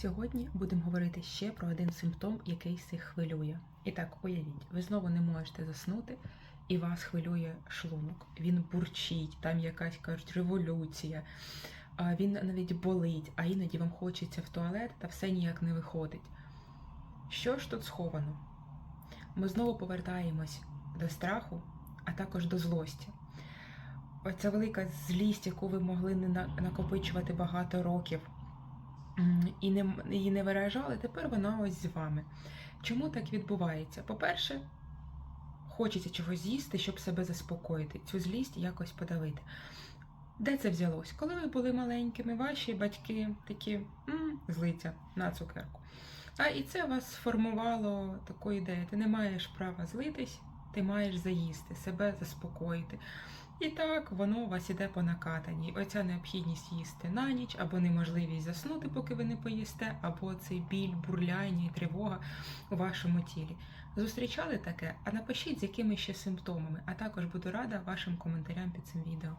Сьогодні будемо говорити ще про один симптом, який всіх хвилює. І так, уявіть, ви знову не можете заснути, і вас хвилює шлунок. Він бурчить, там якась кажуть революція, він навіть болить, а іноді вам хочеться в туалет та все ніяк не виходить. Що ж тут сховано? Ми знову повертаємось до страху, а також до злості. Оця велика злість, яку ви могли накопичувати багато років і не, її не виражали, тепер вона ось з вами. Чому так відбувається? По-перше, хочеться чогось з'їсти, щоб себе заспокоїти, цю злість якось подавити. Де це взялось? Коли ви були маленькими, ваші батьки такі м, злиться на цукерку. А і це вас сформувало таку ідею. Ти не маєш права злитись, ти маєш заїсти, себе заспокоїти. І так воно у вас іде по накатанні. Оця необхідність їсти на ніч, або неможливість заснути, поки ви не поїсте, або цей біль, бурляння і тривога у вашому тілі. Зустрічали таке? А напишіть, з якими ще симптомами, а також буду рада вашим коментарям під цим відео.